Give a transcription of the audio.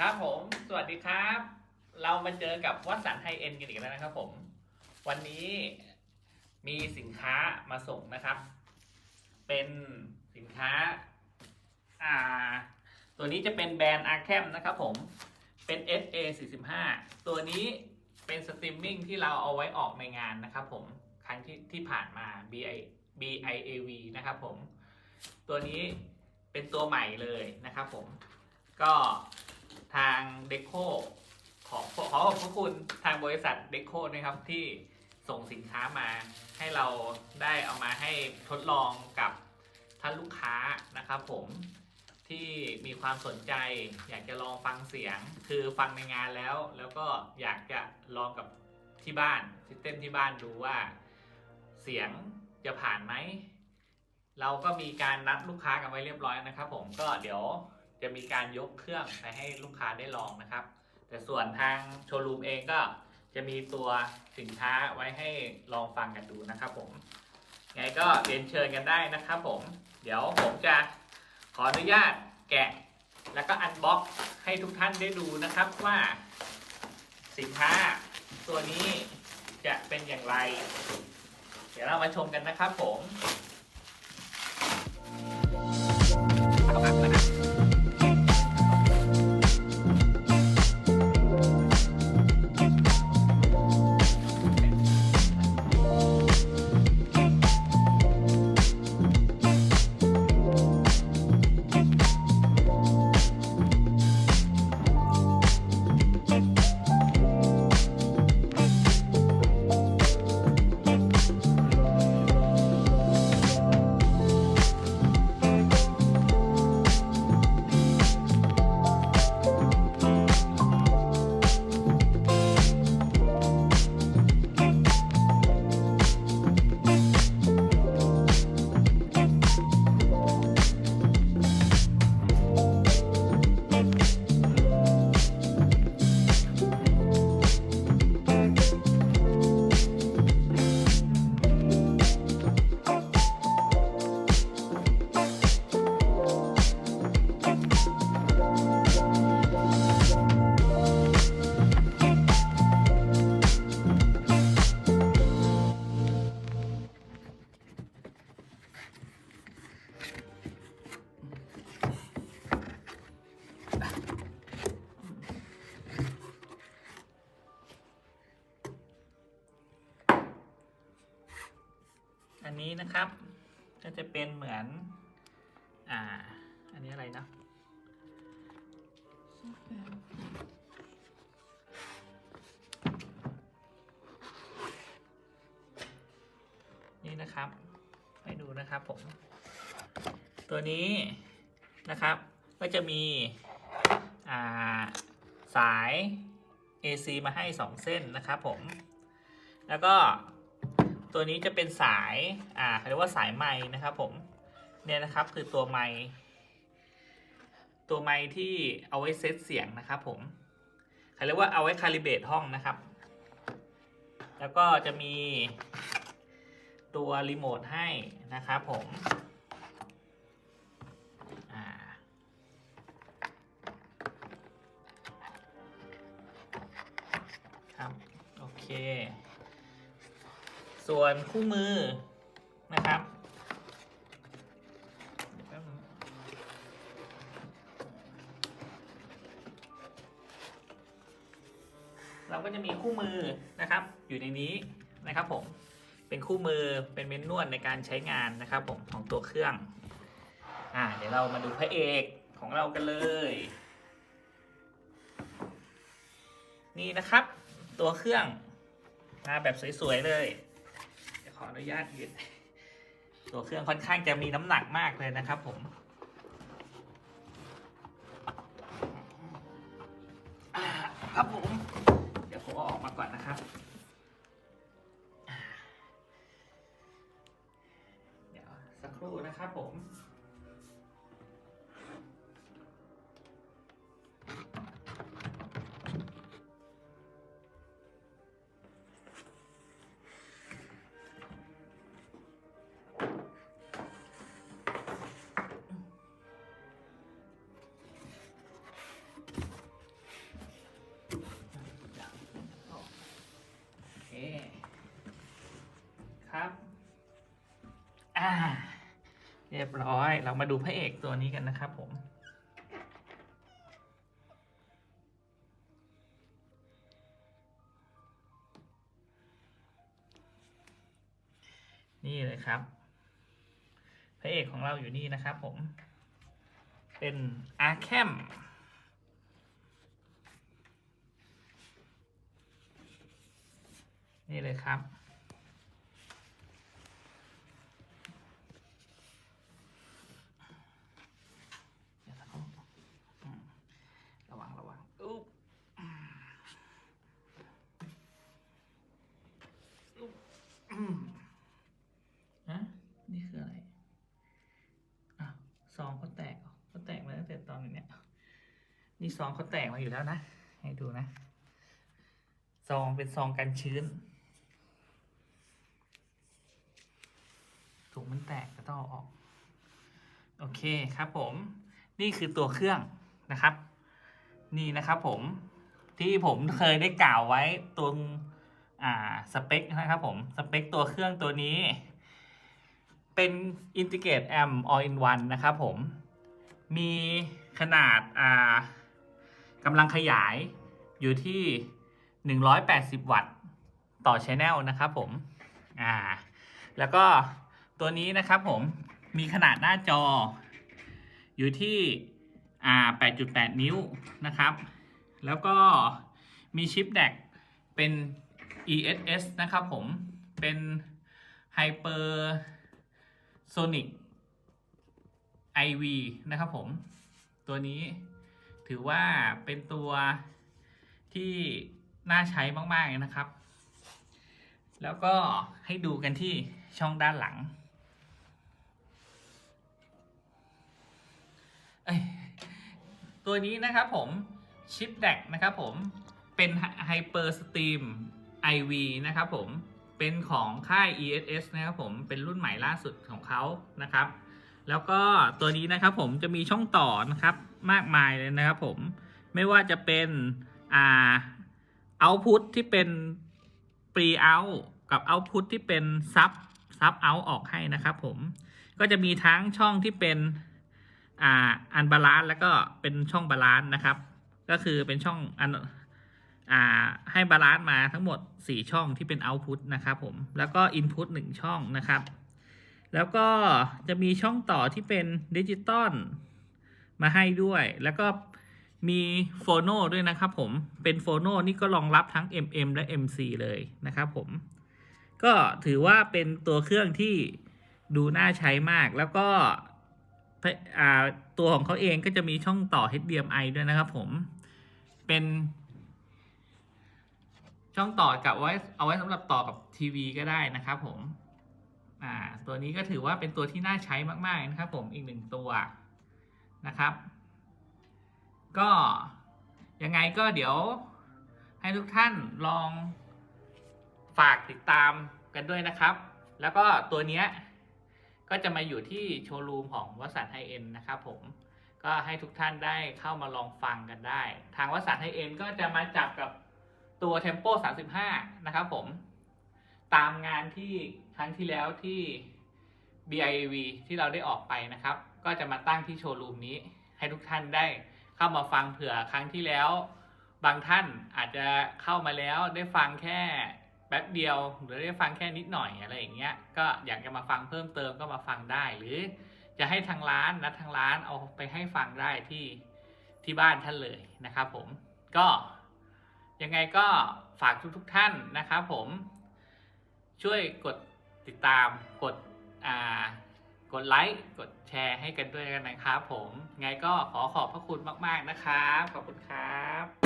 ครับผม สวัสดีครับ เรามาเจอกับวัสันไฮเอ็นกันอีกแล้วนะครับผม วันนี้มีสินค้ามาส่งนะครับ เป็นสินค้า อ่า ตัวนี้จะเป็นแบรนด์อาร์แคมนะครับผม เป็น SA 45ตัวนี้เป็นสตรีมมิ่งที่เราเอาไว้ออกในงานนะครับผม ครั้งที่ที่ผ่านมา BI BIAV นะครับผม ตัวนี้เป็นตัวใหม่เลยนะครับผม ก็ ทางเด c โขอขอขอขอบพระคุณทางบริษัทเด c โนะครับที่ส่งสินค้ามาให้เราได้เอามาให้ทดลองกับท่านลูกค้านะครับผมที่มีความสนใจ อยากจะลองฟังเสียง คือฟังในงานแล้ว แล้วก็อยากจะลองกับที่บ้านซิสเต็มที่บ้านดูว่า เสียงจะผ่านไหม เราก็มีการนัดลูกค้ากันไว้เรียบร้อยนะครับผมก็เดี๋ยว จะมีการยกเครื่องไปให้ลูกค้าได้ลองนะครับ แต่ส่วนทางโชว์รูมเองก็จะมีตัวสินค้าไว้ให้ลองฟังกันดูนะครับผม ไงก็เรียนเชิญกันได้นะครับผม เดี๋ยวผมจะขออนุญาตแกะ แล้วก็อันบ็อกให้ทุกท่านได้ดูนะครับว่าสินค้าตัวนี้จะเป็นอย่างไร เดี๋ยวเรามาชมกันนะครับผม อันนี้นะครับ ก็จะเป็นเหมือน อ่า อันนี้อะไรนะนี่นะครับ ให้ดูนะครับผม ตัวนี้นะครับ ก็จะมี สาย AC มาให้ 2 เส้นนะครับผม แล้วก็ตัวนี้จะเป็นสายอ่าเขาเรียกว่าสายไม้นะครับผมเนี่ยนะครับคือตัวไม้ตัวไม้ที่เอาไว้เซตเสียงนะครับผมเขาเรียกว่าเอาไว้คาลิเบตห้องนะครับ แล้วก็จะมีตัวรีโมทให้นะครับผม วนคู่มือนะครับเราก็จะมีคู่มือนะครับ อยู่ในนี้นะครับผมเป็นคู่มือเป็นเมนนวลในการใช้งานนะครับผมของตัวเครื่องอ่าเดี๋ยวเรามาดูพระเอกของเรากันเลย นี่นะครับ ตัวเครื่องมาแบบสวยๆเลย ออนุญาตยืนตัวเครื่องค่อนข้างจะมีน้ำหนักมากเลยนะครับผมอ่าครับผม เดี๋ยวผมเอาออกมาก่อนนะครับอ่าเดี๋ยวสักครู่นะครับผม เรียบร้อย เรามาดูพระเอกตัวนี้กันนะครับผมนี่เลยครับ พระเอกของเราอยู่นี่นะครับผม เป็นอาร์แคม นี่เลยครับ เดี๋ยวนะครับอืมระวังระวังอุ๊บอุ๊บอืมฮะนี่คืออะไรอะซองเขาแตกเหรอเขาแตกมาตั้งแต่ตอนเนี้ย นี่ซองเขาแตกมาอยู่แล้วนะ ให้ดูนะ ซองเป็นซองกันชื้น ถุงมันแตกก็ต้องอออก โอเคครับผม นี่คือตัวเครื่องนะครับ นี่นะครับผม ที่ผมเคยได้กล่าวไว้ตรงอ่าสเปคนะครับผม สเปคตัวเครื่องตัวนี้ เป็น Integrate Amp All in One นะครับผม มีขนาดอ่า กำลังขยายอยู่ที่ 180 วัตต์ต่อชแนลนะครับผม อ่า แล้วก็ตัวนี้นะครับผมมีขนาดหน้าจอ อยู่ที่อ่า8.8 นิ้วนะครับ แล้วก็มีชิปแดกเป็น ESS นะครับผม เป็น Hyper Sonic IV นะครับผม ตัวนี้ ถือว่าเป็นตัวที่น่าใช้มากๆนะครับ แล้วก็ให้ดูกันที่ช่องด้านหลังเอ้ตัวนี้นะครับผมชิปแดกนะครับผมเป็น Hyper Steam IV นะครับผมเป็นของค่าย ESS นะครับผมเป็นรุ่นใหม่ล่าสุดของเขานะครับ แล้วก็ตัวนี้นะครับผมจะมีช่องต่อนะครับ มากมายเลยนะครับผมไม่ว่าจะเป็นอ่า output ที่เป็น pre out กับ output ที่เป็น sub sub out ออกให้นะครับผมก็จะมีทั้งช่องที่เป็นอ่าอันบาลานซ์แล้วก็เป็นช่องบาลานซ์นะครับ ก็คือเป็นช่องอันอ่าให้บาลานซ์มาทั้งหมด 4 ช่องที่เป็น output นะครับผมแล้วก็ input 1ช่องนะครับ แล้วก็จะมีช่องต่อที่เป็นดิจิตอล มาให้ด้วย แล้วก็มีโฟโนด้วยนะครับผม เป็นโฟโนนี่ก็รองรับทั้ง MM และ MC เลยนะครับผม ก็ถือว่าเป็นตัวเครื่องที่ดูน่าใช้มาก แล้วก็ตัวของเขาเองก็จะมีช่องต่อ HDMI ด้วยนะครับผม เป็นช่องต่อกับไว้เอาไว้สำหรับต่อกับทีวีก็ได้นะครับผม อ่า ตัวนี้ก็ถือว่าเป็นตัวที่น่าใช้มาก ๆ นะครับผม อีกหนึ่งตัว นะครับ ก็ยังไงก็เดี๋ยวให้ทุกท่านลองฝากติดตามกันด้วยนะครับ แล้วก็ตัวเนี้ยก็จะมาอยู่ที่โชว์รูมของวสันไฮเอ็นนะครับผมก็ให้ทุกท่านได้เข้ามาลองฟังกันได้ ทางวสันไฮเอ็นก็จะมาจับกับตัว Tempo 35 นะครับผม ตามงานที่ครั้งที่แล้วที่ BIV ที่เราได้ออกไปนะครับ ก็จะมาตั้งที่โชว์รูมนี้ ให้ทุกท่านได้เข้ามาฟังเผื่อครั้งที่แล้ว บางท่านอาจจะเข้ามาแล้วได้ฟังแค่แป๊บเดียวหรือได้ฟังแค่นิดหน่อยอะไรอย่างเงี้ยก็อยากจะมาฟังเพิ่มเติมก็มาฟังได้ หรือจะให้ทางร้านนัดทางร้านเอาไปให้ฟังได้ที่ที่บ้านท่านเลยนะครับผมก็ยังไงก็ฝากทุกทุกท่านนะครับผมช่วยกดติดตามกดอ่า กดไลค์กดแชร์ให้กันด้วยกันนะครับผม ไงก็ขอขอบพระคุณมาก ๆ นะครับ ขอบคุณครับ